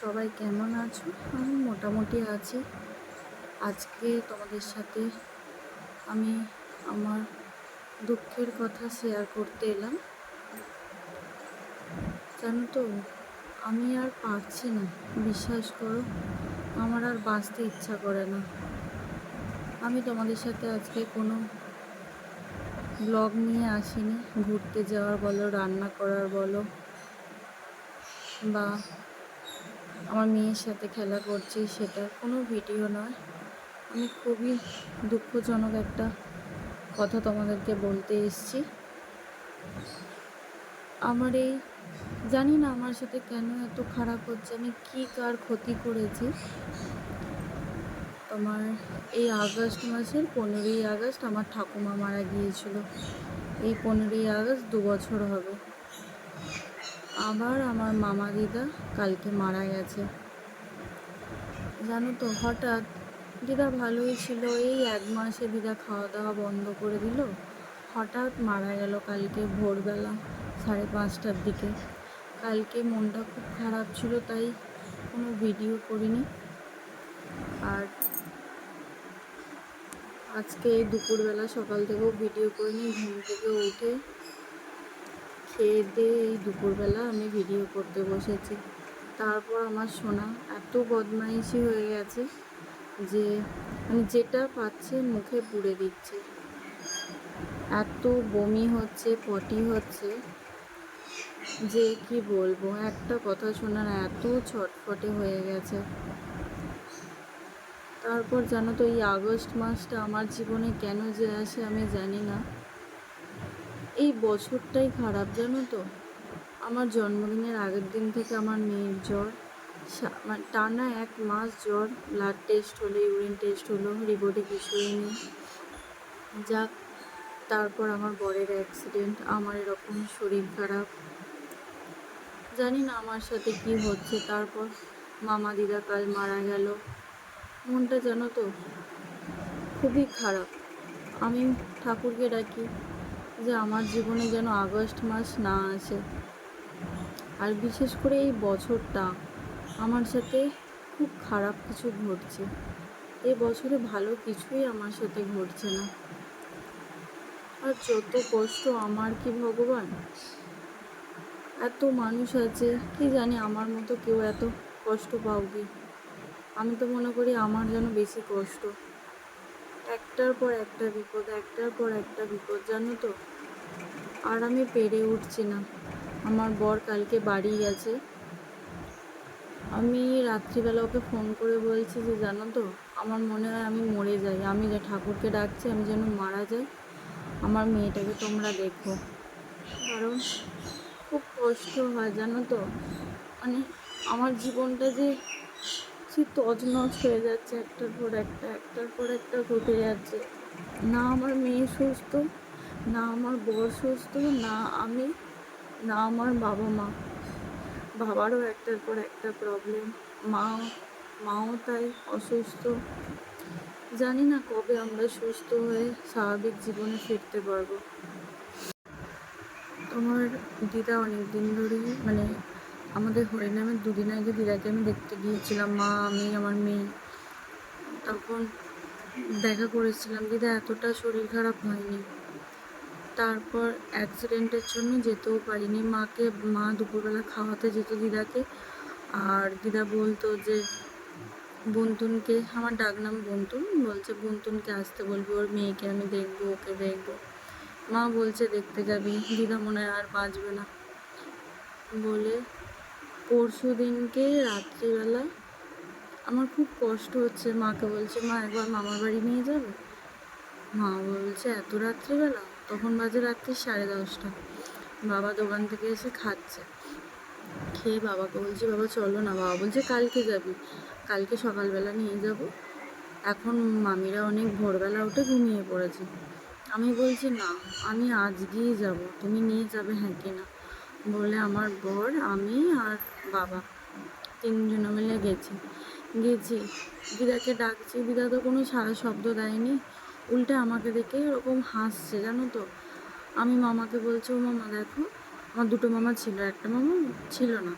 সবাই কেমন আছো? আমি মোটামুটি আছি। আজকে তোমাদের সাথে আমি আমার দুঃখের কথা শেয়ার করতে এলাম। জানো তো, আমি আর পারছি না। বিশ্বাস করো, আমার আর বাঁচতে ইচ্ছা করে না। আমি তোমাদের সাথে আজকে কোনো ব্লগ নিয়ে আসিনি। ঘুরতে যাওয়ার বলো, রান্না করার বলো, বা আমার মেয়ের সাথে খেলা করছি, সেটা কোনো ভিডিও নয়। আমি খুবই দুঃখজনক একটা কথা তোমাদেরকে বলতে এসেছি। আমার এই, জানি না আমার সাথে কেন এত খারাপ হচ্ছে, আমি কী কার ক্ষতি করেছি। তোমার এই আগস্ট মাসের পনেরোই আগস্ট আমার ঠাকুমা মারা গিয়েছিল। এই পনেরোই আগস্ট দু বছর হবে। আবার আমার মামা দিদা কালকে মারা গেছে। জানো তো, হঠাৎ দিদা ভালোই ছিল, এই এক মাসে দিদা খাওয়া দাওয়া বন্ধ করে দিল। হঠাৎ মারা গেল কালকে ভোরবেলা সাড়ে পাঁচটার দিকে। কালকে মনটা খুব খারাপ ছিল, তাই কোনো ভিডিও করিনি। আর আজকে দুপুরবেলা সকাল থেকেও ভিডিও করিনি, ঘুম থেকে উঠে খেয়ে দিয়ে এই দুপুরবেলা আমি ভিডিও করতে বসেছি। তারপর আমার সোনা এত বদমাইশি হয়ে গেছে যে মানে যেটা পাচ্ছে মুখে পুড়ে দিচ্ছে। এত বমি হচ্ছে, পটি হচ্ছে যে কি বলব? একটা কথা শোনার এত ছটফটে হয়ে গেছে। তারপর জানো তো এই আগস্ট মাসটা আমার জীবনে কেন যে আসে আমি জানি না। এই বছরটাই খারাপ জানো তো? আমার জন্মদিনের আগের দিন থেকে আমার মেয়ের জ্বর মানে টানা এক মাস জ্বর ব্লাড টেস্ট হলো ইউরিন টেস্ট হলো রিপোর্টে কিছুই নেই যাক, তারপর আমার বরের অ্যাক্সিডেন্ট আমার এরকম শরীর খারাপ। জানি না আমার সাথে কি হচ্ছে, তারপর মামা দিদা কাল মারা গেল। মনটা জানো তো, খুবই খারাপ। আমি ঠাকুরকে ডাকি যে আমার জীবনে যেন আগস্ট মাস না আসে। আর বিশেষ করে এই বছরটা আমার সাথে খুব খারাপ কিছু ঘটছে। এই বছরে ভালো কিছুই আমার সাথে ঘটছে না। আর যত কষ্ট আমার কি ভগবান? এত মানুষ আছে, কি জানি আমার মতো কেউ এত কষ্ট পাও কি? আমি তো মনে করি আমার যেন বেশি কষ্ট। একটার পর একটা বিপদ, একটার পর একটা বিপদ, জানো তো? আর আমি পেরে উঠছি না। আমার বর কালকে বাড়ি গেছে। আমি রাত্রিবেলা ওকে ফোন করে বলছি যে, জানো তো, আমার মনে হয় আমি মরে যাই। আমি যে ঠাকুরকে ডাকছি, আমি যেন মারা যাই, আমার মেয়েটাকে তোমরা দেখো। কারণ খুব কষ্ট হয়, জানো তো? মানে আমার জীবনটা যে সে তজনজ হয়ে যাচ্ছে একটার পর একটা, একটার পর একটা ঘটে যাচ্ছে। না আমার মেয়ে সুস্থ, না আমার বর সুস্থ, না আমি, না আমার বাবা মা। বাবারও একটার পর একটা প্রবলেম মা, মাও তাই অসুস্থ। জানি না কবে আমরা সুস্থ হয়ে স্বাভাবিক জীবনে ফিরতে পারব। তোমার দিদা অনেক দিন ধরেই মানে আমাদের হরিনামের দুদিন আগে দিদাকে আমি দেখতে গিয়েছিলাম, মা, আমি, আমার মেয়ে। তখন দেখা করেছিলাম দিদা, এতটা শরীর খারাপ হয়নি। তারপর অ্যাক্সিডেন্টের জন্য যেতেও পারিনি। মাকে, মা দুপুরবেলা খাওয়াতে যেত দিদাকে। আর দিদা বলতো যে, বন্তুনকে, আমার ডাকনাম বন্তুন, বলছে, বন্তুনকে আসতে বলবি, ওর মেয়েকে আমি দেখব, ওকে দেখব। মা বলছে, দেখতে যাবি। দিদা মনে হয় আর বাঁচবে না। বলে পরশু দিনকে রাত্রিবেলা আমার খুব কষ্ট হচ্ছে, মাকে বলছে, মা, একবার মামার বাড়ি নিয়ে যাবে? মা বলছে, এত রাত্রিবেলা? তখন বাজে রাত্রি সাড়ে দশটা। বাবা দোকান থেকে এসে খাচ্ছে। খেয়ে বাবাকে বলছে, বাবা, চলো না। বাবা বলছে, কালকে যাবি। কালকে সকালবেলা নিয়ে যাব। এখন মামিরা অনেক ভোরবেলা উঠে ঘুমিয়ে পড়েছে। আমি বলছি, না, আমি আজকেই যাব। তুমি নিয়ে যাবে হ্যাঁ কি না? বলে আমার বর, আমি আর বাবা তিনজনে মিলে গেছি। গেছি। দিদাকে ডাকছি। দিদা তো কোনো সারা শব্দ দেয়নি। উল্টে আমাকে দেখে ওরকম হাসছে, জানো তো। আমি মামাকে বলছি, ও মামা, দেখো, আমার দুটো মামা ছিল, একটা মামা ছিল না।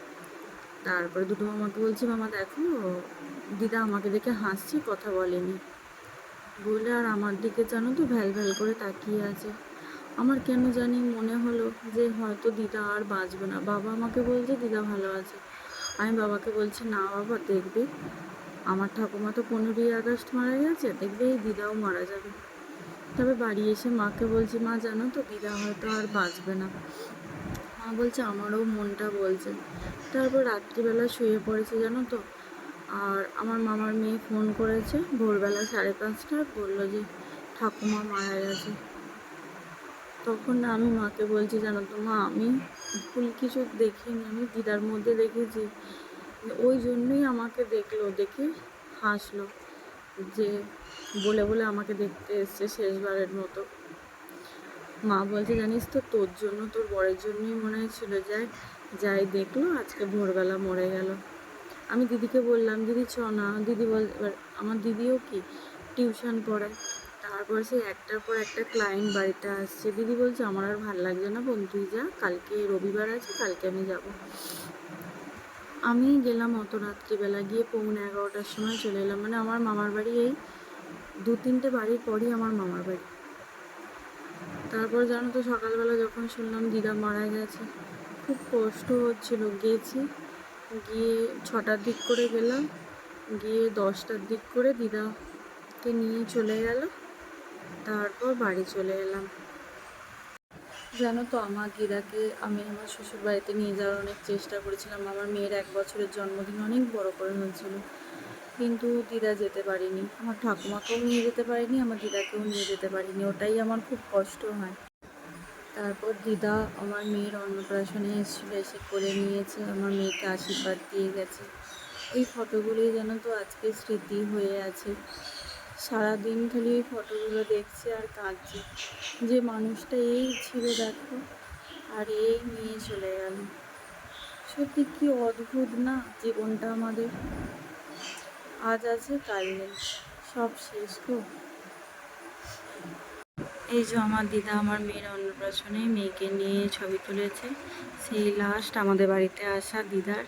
তারপরে দুটো মামাকে বলছি, মামা, দেখো, দিদা আমাকে দেখে হাসছে, কথা বলেনি। বলে আর আমার দিকে, জানো তো, ভ্যাল ভ্যাল করে তাকিয়ে আছে। আমার কেন জানি মনে হলো যে হয়তো দিদা আর বাঁচবে না। বাবা আমাকে বলছে, দিদা ভালো আছে। আমি বাবাকে বলছি, না বাবা, দেখবে, আমার ঠাকুমা তো পনেরোই আগস্ট মারা গেছে, দেখবে এই দিদাও মারা যাবে। তবে বাড়ি এসে মাকে বলছি, মা, জানো তো দিদা হয়তো আর বাঁচবে না। মা বলছে, আমারও মনটা বলছে। তারপর রাত্রিবেলা শুয়ে পড়েছে, জানো তো। আর আমার মামার মেয়ে ফোন করেছে, ভোরবেলা সাড়ে পাঁচটা বলল যে, ঠাকুমা মারা গেছে। তখন আমি মাকে বলছি, জানো তো মা, আমি ভুল কিছু দেখিনি, আমি দিদার মধ্যে দেখেছি। ওই জন্যই আমাকে দেখল, দেখে হাসলো যে বলে বলে আমাকে দেখতে এসছে শেষবারের মতো। মা বলছে, জানিস তো, তোর জন্য, তোর বরের জন্যই মনে হয়েছিল যাই যাই দেখল, আজকে ভোরবেলা মরে গেল। আমি দিদিকে বললাম, দিদি, চ না। দিদি বল, এবার আমার দিদিও কি, টিউশন পড়ায়। তারপর সেই একটার পর একটা ক্লায়েন্ট বাড়িতে আসছে। দিদি বলছে, আমার আর ভালো লাগছে না বোন তুই যা, কালকে রবিবার আছে, কালকে আমি যাব। আমি গেলাম অত রাত্রিবেলা, গিয়ে পৌনে এগারোটার সময় চলে এলাম। মানে আমার মামার বাড়ি এই দু তিনটে বাড়ির পরই আমার মামার বাড়ি। তারপর জানো তো, সকালবেলা যখন শুনলাম দিদা মারা গেছে, খুব কষ্ট হচ্ছিল। গেছি, গিয়ে ছটার দিক করে গেলাম, গিয়ে দশটার দিক করে দিদাকে নিয়ে চলে গেল। তারপর বাড়ি চলে এলাম। জানো তো, আমার দিদাকে আমি আমার শ্বশুর বাড়িতে নিয়ে যাওয়ার অনেক চেষ্টা করেছিলাম। আমার মেয়ের এক বছরের জন্মদিন অনেক বড় করে হয়েছিল। কিন্তু দিদা যেতে পারিনি। আমার ঠাকুমাকেও নিয়ে যেতে পারিনি, আমার দিদাকেও নিয়ে যেতে পারিনি। ওটাই আমার খুব কষ্ট হয়। তারপর দিদা আমার মেয়ের অন্নপ্রাশনে এসেছিল, এসে করে নিয়েছে। আমার মেয়েকে আশীর্বাদ দিয়ে গেছে। এই ফটোগুলোই যেন তো আজকে স্মৃতি হয়ে আছে। সারাদিন খালি এই ফটোগুলো দেখছে আর কাঁদছে। যে মানুষটা এই ছিল, দেখো, আর এই নিয়ে চলে গেল। সত্যি কি অদ্ভুত না জীবনটা আমাদের? আজ আছে, কাল নেই, সব শেষ তো এই যে আমার দিদা, আমার মেয়ের অন্নপ্রাশনে মেয়েকে নিয়ে ছবি তুলেছে। সেই লাস্ট আমাদের বাড়িতে আসা দিদার।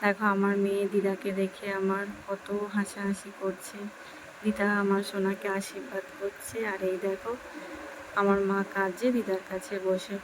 দেখো, আমার মেয়ে দিদাকে দেখে আমার কত হাসাহাসি করছে। দিদা আমার সোনাকে আশীর্বাদ করছে। আর এই দেখো আমার মা কাজে দিদার কাছে বসে